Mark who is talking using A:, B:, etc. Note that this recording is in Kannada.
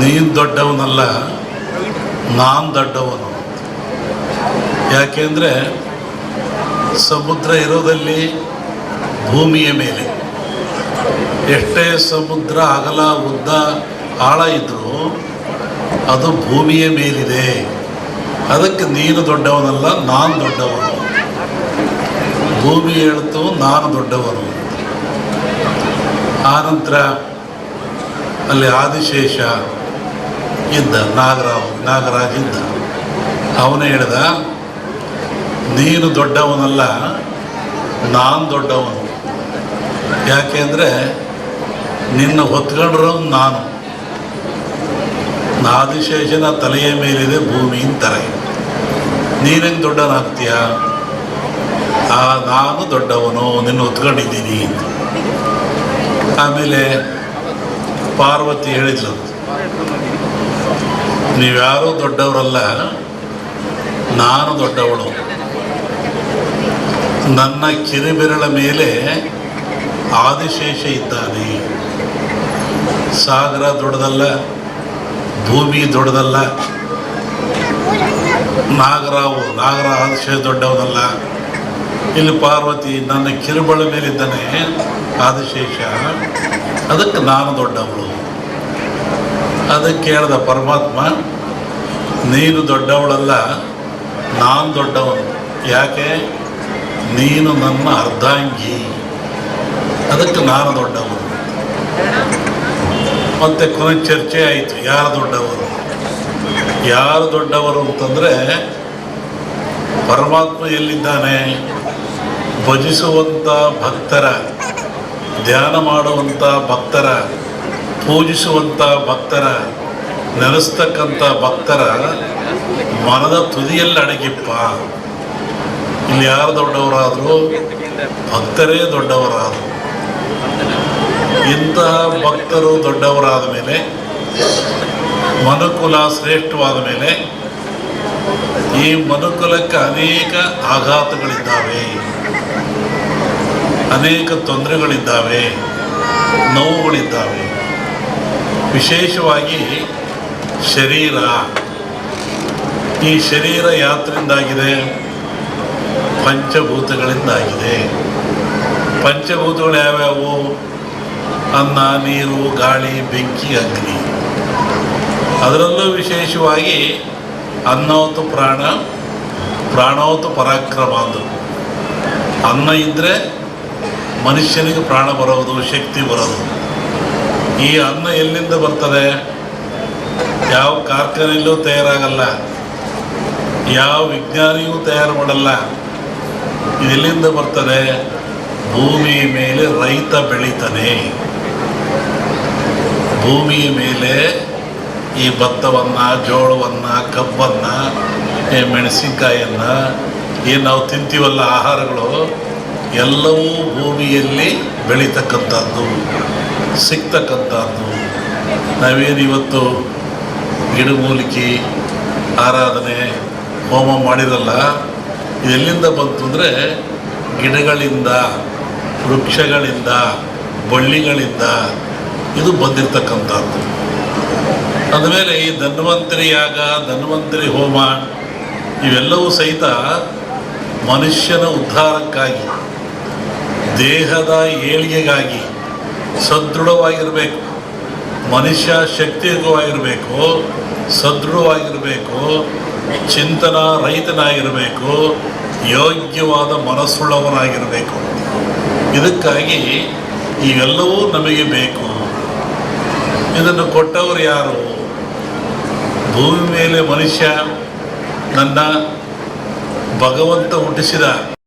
A: ನೀನು ದೊಡ್ಡವನಲ್ಲ, ನಾನ್ ದೊಡ್ಡವನು. ಯಾಕೆಂದ್ರೆ ಸಮುದ್ರ ಇರೋದಲ್ಲಿ ಭೂಮಿಯ ಮೇಲೆ. ಎಷ್ಟೇ ಸಮುದ್ರ ಅಗಲ, ಉದ್ದ, ಆಳ ಇದ್ದರೂ ಅದು ಭೂಮಿಯ ಮೇಲಿದೆ. ಅದಕ್ಕೆ ನೀನು ದೊಡ್ಡವನಲ್ಲ, ನಾನು ದೊಡ್ಡವನು. ಭೂಮಿ ಹೇಳ್ತು, ನಾನು ದೊಡ್ಡವನು. ಆನಂತರ ಅಲ್ಲಿ ಆದಿಶೇಷ ಇದ್ದ, ನಾಗರಾವ್, ನಾಗರಾಜ್ ಇದ್ದ. ಅವನು ಹೇಳ್ದ, ನೀನು ದೊಡ್ಡವನಲ್ಲ, ನಾನು ದೊಡ್ಡವನು. ಯಾಕೆಂದರೆ ನಿನ್ನ ಹೊತ್ಕೊಂಡ್ರು ನಾನು. ಆದಿಶೇಷನ ತಲೆಯ ಮೇಲಿದೆ ಭೂಮಿ ಅಂತಾರೆ. ನೀನೇನು ದೊಡ್ಡನಾಗ್ತೀಯ? ಆ, ನಾನು ದೊಡ್ಡವನು, ನಿನ್ನ ಹೊತ್ಕೊಂಡಿದ್ದೀನಿ ಆಮೇಲೆ ಪಾರ್ವತಿ ಹೇಳಿದ್ಲು. ನೀವ್ಯಾರೂ ದೊಡ್ಡವರಲ್ಲ, ನಾನು ದೊಡ್ಡವಳು. ನನ್ನ ಕಿರಿಬೆರಳ ಮೇಲೆ ಆದಿಶೇಷ ಇದ್ದಾನೆ. ಸಾಗರ ದೊಡ್ಡದಲ್ಲ, ಭೂಮಿ ದೊಡ್ಡದಲ್ಲ, ನಾಗರಾವು ನಾಗರ ಆದಿಶೇಷ ದೊಡ್ಡವನಲ್ಲ. ಇಲ್ಲಿ ಪಾರ್ವತಿ ನನ್ನ ಕಿರುಬಳ ಮೇಲಿದ್ದಾನೆ, ಆದಿಶೇಷ. ಅದಕ್ಕೆ ನಾನು ದೊಡ್ಡವಳು. ಅದಕ್ಕೆ ಹೇಳ್ದ ಪರಮಾತ್ಮ, ನೀನು ದೊಡ್ಡವಳಲ್ಲ, ನಾನು ದೊಡ್ಡವನು. ಯಾಕೆ? ನೀನು ನನ್ನ ಅರ್ಧಾಂಗಿ. ಅದಕ್ಕೆ ನಾನು ದೊಡ್ಡವನು. ಮತ್ತೆ ಕೊನೆ ಚರ್ಚೆ ಆಯಿತು, ಯಾರು ದೊಡ್ಡವರು? ಯಾರು ದೊಡ್ಡವರು ಅಂತಂದರೆ ಪರಮಾತ್ಮ ಎಲ್ಲಿದ್ದಾನೆ? ಭಜಿಸುವಂಥ ಭಕ್ತರ, ಧ್ಯಾನ ಮಾಡುವಂಥ ಭಕ್ತರ ಪೂಜಿಸುವಂಥ ಭಕ್ತರ ನೆಲೆಸ್ತಕ್ಕಂಥ ಭಕ್ತರ ಮನದ ತುದಿಯಲ್ಲಿ ಅಡಗಿಪ್ಪ. ಇಲ್ಲಿ ಯಾರು ದೊಡ್ಡವರಾದರೂ? ಭಕ್ತರೇ ದೊಡ್ಡವರಾದರು. ಇಂತಹ ಭಕ್ತರು ದೊಡ್ಡವರಾದ ಮೇಲೆ, ಮನುಕುಲ ಶ್ರೇಷ್ಠವಾದ ಮೇಲೆ, ಈ ಮನುಕುಲಕ್ಕೆ ಅನೇಕ ಆಘಾತಗಳಿದ್ದಾವೆ. ಅನೇಕ ತೊಂದರೆಗಳಿದ್ದಾವೆ, ನೋವುಗಳಿದ್ದಾವೆ. ವಿಶೇಷವಾಗಿ ಶರೀರ. ಈ ಶರೀರ ಯಾತ್ರಿಂದಾಗಿದೆ ಪಂಚಭೂತಗಳಿಂದಾಗಿದೆ. ಪಂಚಭೂತಗಳು ಯಾವ್ಯಾವು? ಅನ್ನ, ನೀರು, ಗಾಳಿ, ಬೆಂಕಿ, ಅಗ್ನಿ. ಅದರಲ್ಲೂ ವಿಶೇಷವಾಗಿ ಅನ್ನೋತು ಪ್ರಾಣ ಪ್ರಾಣವತ್ತು ಪರಾಕ್ರಮ ಅಂದರು. ಅನ್ನ ಇದ್ದರೆ ಮನುಷ್ಯನಿಗೆ ಪ್ರಾಣ ಬರೋದು, ಶಕ್ತಿ ಬರೋದು. ಈ ಅನ್ನ ಎಲ್ಲಿಂದ ಬರ್ತದೆ? ಯಾವ ಕಾರ್ಖಾನೆಯಲ್ಲೂ ತಯಾರಾಗಲ್ಲ. ಯಾವ ವಿಜ್ಞಾನಿಯೂ ತಯಾರು ಮಾಡಲ್ಲ. ಇದೆಲ್ಲಿಂದ ಬರ್ತದೆ? ಭೂಮಿಯ ಮೇಲೆ ರೈತ ಬೆಳೀತಾನೆ. ಭೂಮಿಯ ಮೇಲೆ ಈ ಭತ್ತವನ್ನು, ಜೋಳವನ್ನು, ಕಬ್ಬನ್ನು ಮೆಣಸಿನ್ಕಾಯನ್ನು, ಏನು ನಾವು ತಿಂತೀವಲ್ಲ ಆಹಾರಗಳು ಎಲ್ಲವೂ ಭೂಮಿಯಲ್ಲಿ ಬೆಳೀತಕ್ಕಂಥದ್ದು, ಸಿಗ್ತಕ್ಕಂಥದ್ದು. ನಾವೇನು ಇವತ್ತು ಗಿಡಮೂಲಿಕೆ ಆರಾಧನೆ, ಹೋಮ ಮಾಡಿರಲ್ಲ? ಇದೆಲ್ಲಿಂದ ಬಂತು ಅಂದರೆ ಗಿಡಗಳಿಂದ, ವೃಕ್ಷಗಳಿಂದ, ಬಳ್ಳಿಗಳಿಂದ ಇದು ಬಂದಿರತಕ್ಕಂಥದ್ದು. ಅಂದಮೇಲೆ ಈ ಧನ್ವಂತರಿ ಯಾಗ, ಧನ್ವಂತರಿ ಹೋಮ, ಇವೆಲ್ಲವೂ ಸಹಿತ ಮನುಷ್ಯನ ಉದ್ಧಾರಕ್ಕಾಗಿ ದೇಹದ ಏಳಿಗೆಗಾಗಿ ಸದೃಢವಾಗಿರಬೇಕು. ಮನುಷ್ಯ ಶಕ್ತಿಯುತವಾಗಿರಬೇಕು, ಸದೃಢವಾಗಿರಬೇಕು, ಚಿಂತನ ರಹಿತನಾಗಿರಬೇಕು, ಯೋಗ್ಯವಾದ ಮನಸ್ಸುಳ್ಳವನಾಗಿರಬೇಕು. ಇದಕ್ಕಾಗಿ ಇವೆಲ್ಲವೂ ನಮಗೆ ಬೇಕು. ಇದನ್ನು ಕೊಟ್ಟವರು ಯಾರು? ಭೂಮಿ ಮೇಲೆ ಮನುಷ್ಯ ನನ್ನ ಭಗವಂತ ಹುಟ್ಟಿಸಿದ